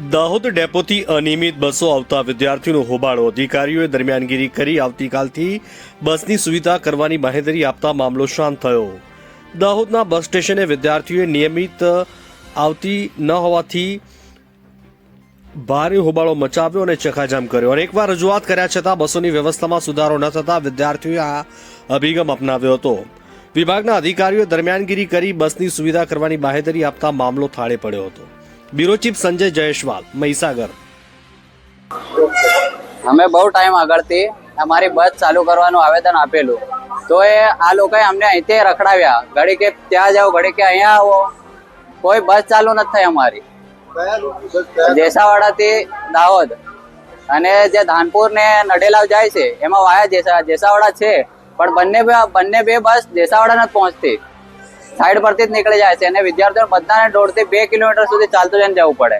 દાહોદ ડેપોથી અનિયમિત બસો આવતા વિદ્યાર્થીઓનો હોબાળો. અધિકારીઓએ દરમિયાનગીરી કરી આવતીકાલથી બસની સુવિધા કરવાની બાહેધરી આપતા મામલો શાંત થયો. દાહોદના બસ સ્ટેશને વિદ્યાર્થીઓએ નિયમિત આવતી ન હોવાથી ભારે હોબાળો મચાવ્યો અને ચકાજામ કર્યો. અનેકવાર રજૂઆત કર્યા છતાં બસોની વ્યવસ્થામાં સુધારો ન થતા વિદ્યાર્થીઓએ આ અભિગમ અપનાવ્યો હતો. વિભાગના અધિકારીઓએ દરમિયાનગીરી કરી બસની સુવિધા કરવાની બાહેધરી આપતા મામલો થાળે પડ્યો હતો. Bureau chief Sanjay Jaiswal, Mahisagar. અમે બહુ ટાઈમ આગળથી અમારી બસ ચાલુ કરવાનું આવેદન આપેલું. તો એ આ લોકોએ અમને અહીંથી રખડાવ્યા. ઘડી કે ત્યાં જાઓ, ઘડી કે અહીંયા આવો. કોઈ બસ ચાલુ નથી થઈ અમારી. જેસાવાડાથી દાહોદ. અને જે ધાનપુર ને નડેલાવ જાય છે, એમાં વાયા જેસા જેસાવાડા છે. પણ બંને બંને બે બસ જેસાવાડા નથી પહોંચતી. સાઈડ પરથી જ નીકળી જાય છે. અને વિદ્યાર્થીઓ બધાને દોઢથી બે કિલોમીટર સુધી ચાલતું જઈને જવું પડે.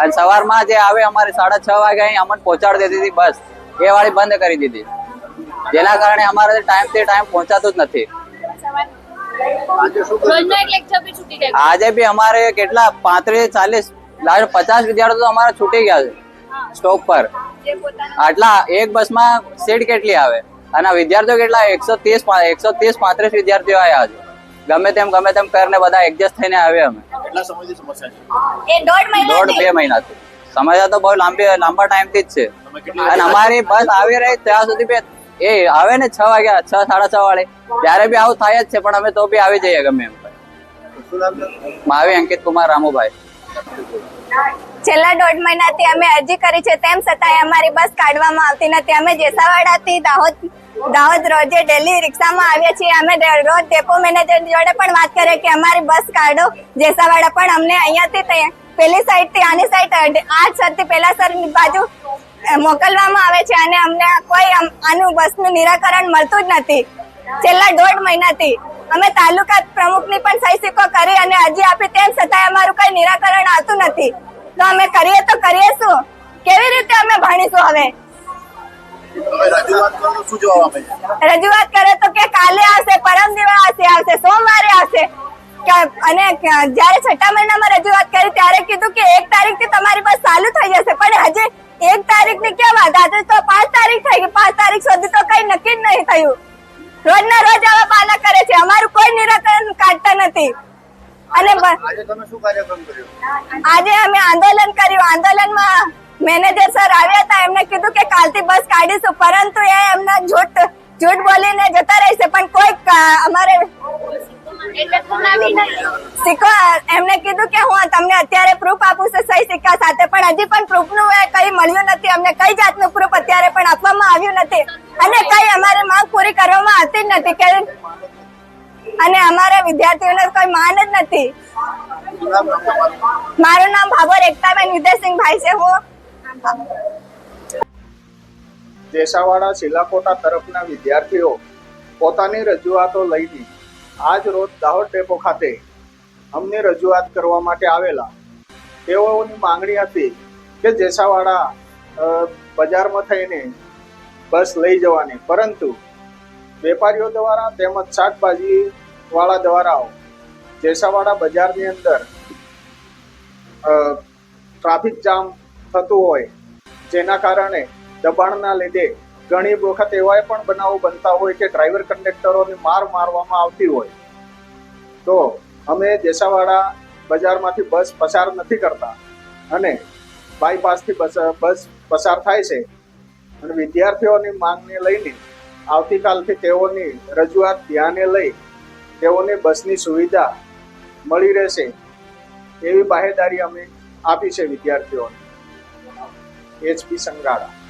અને સવારમાં જે આવે અમારે સાડા છ વાગે અહીં અમને પહોંચાડી દેતી હતી બસ. એ વાળી બંધ કરી દીધી. જેના કારણે અમારે ટાઈમથી ટાઈમ પહોંચાતું જ નથી. આજે બી અમારે કેટલા? પાંત્રીસ ચાલીસ લાસ્ટ પચાસ વિદ્યાર્થીઓ તો અમારા છૂટી ગયા છે. સ્ટોપ પર. આટલા એક બસમાં સીટ કેટલી આવે? અને વિદ્યાર્થીઓ કેટલા? એકસો ત્રીસ એકસો ત્રીસ પાંત્રીસ વિદ્યાર્થીઓ આવ્યા છે. ગમે તેમ ગમે તેમ કરીને બધા એડજસ્ટ થઈને આવ્યા અમે. કેટલા સમયથી સમસ્યા છે? એ દોઢ મહિના દોઢ બે મહિનાથી. સમસ્યા તો બહુ લાંબી લાંબા ટાઈમથી જ છે. અને અમારી બસ આવી રહી ત્યાં સુધી બે એ આવે ને છ વાગ્યા છ સાડા છ વાળે. ત્યારે બી આવું થાય જ છે પણ અમે તો બી આવી જઈએ ગમે એમ. માવી અંકિત કુમાર રામુભાઈ. છેલ્લા દોઢ મહિનાથી અમે અરજી કરી છે તેમ છતાંય અમારી બસ કાઢવામાં આવતી નથી. અમે જેસાવાડાથી દાહોદ દાહોદ રોજે ડેલી રિક્ષામાં આવીએ છીએ. અમે રોજ ડેપો મેનેજર જોડે પણ વાત કરીએ કે અમારી બસ કાઢો. જેસાવાડા પણ અમને અહીંયાથી પેલી સાઈડથી આની સાઈડ આ સરથી પેલા સર બાજુ મોકલવામાં આવે છે અને અમને કોઈ આનું બસનું નિરાકરણ મળતું જ નથી. છેલ્લા દોઢ મહિનાથી. અમે તાલુકા પ્રમુખની પણ સહી સિક્કો કરી અને અરજી આપી તેમ છતાંય અમારું કઈ નિરાકરણ આવતું નથી. તો અમે કરીએ તો કરીએ શું? કેવી રીતે અમે ભણીશું હવે? રજૂઆત કરો તો કે કાલે આવશે પરમ દિવસે આવશે સોમવારે આવશે. અને જ્યારે છઠ્ઠા મહિનામાં રજૂઆત કરી ત્યારે કીધું કે એક તારીખથી તમારી પાસે ચાલુ થઈ જશે. પણ હજી એક તારીખની કેમ વાત? આજે તો પાંચ તારીખ થઈ ગઈ. પાંચ તારીખ સુધી તો કઈ નક્કી જ નહીં થયું. રોજના રોજ આવા પાલા કરે છે. અમારું કોઈ નિરાકરણ કાઢતા નથી. અને આજે અમે આંદોલન કર્યું. આંદોલનમાં મેનેજર સર આવ્યા હતા એમને કીધું કે કાલથી બસ કાઢીશું પરંતુ એ એમના જૂઠ જૂઠ બોલીને જતા રહેશે પણ કોઈ અમારે સિક્કો એમને કીધું કે હું તમને અત્યારે પ્રૂફ આપું છું સહી સિક્કા સાથે પણ હજી પણ પ્રૂફનું કઈ મળ્યું નથી અમને કઈ જાતનું પ્રૂફ અત્યારે પણ આપવામાં આવ્યું નથી અને કઈ અમારી માંગ પૂરી કરવામાં આવતી જ નથી કે અને અમારા વિદ્યાર્થીઓને કોઈ માન જ નથી. મારું નામ ભાભોર એકતાબેન વિદ્યાસિંહભાઈ છે હું દેશાવાડા શિલાકોટા તરફના વિદ્યાર્થીઓ પોતાની રજૂઆતો લઈને આજ રોજ દાહોદ ડેપો ખાતે અમને રજૂઆત કરવા માટે આવેલા. તેઓની માંગણી હતી કે જેસાવાડા બજારમાં થઈને બસ લઈ જવાની. પરંતુ વેપારીઓ દ્વારા તેમજ શાકભાજી વાળા દ્વારા જેસાવાડા બજારની અંદર ટ્રાફિક જામ થતું હોય. જેના કારણે દબાણના લીધે ઘણી વખત એવા પણ બનાવો બનતા હોય કે ડ્રાઈવર કંડક્ટરોને માર મારવામાં આવતી હોય. તો અમે જેસાવાડા બજારમાંથી બસ પસાર નથી કરતા અને બાયપાસથી બસ બસ પસાર થાય છે. અને વિદ્યાર્થીઓની માંગને લઈને આવતીકાલથી તેઓની રજૂઆત ધ્યાને લઈ તેઓને બસની સુવિધા મળી રહેશે. એવી બાહેદારી અમે આપી છે વિદ્યાર્થીઓને. એચપી સંગાડા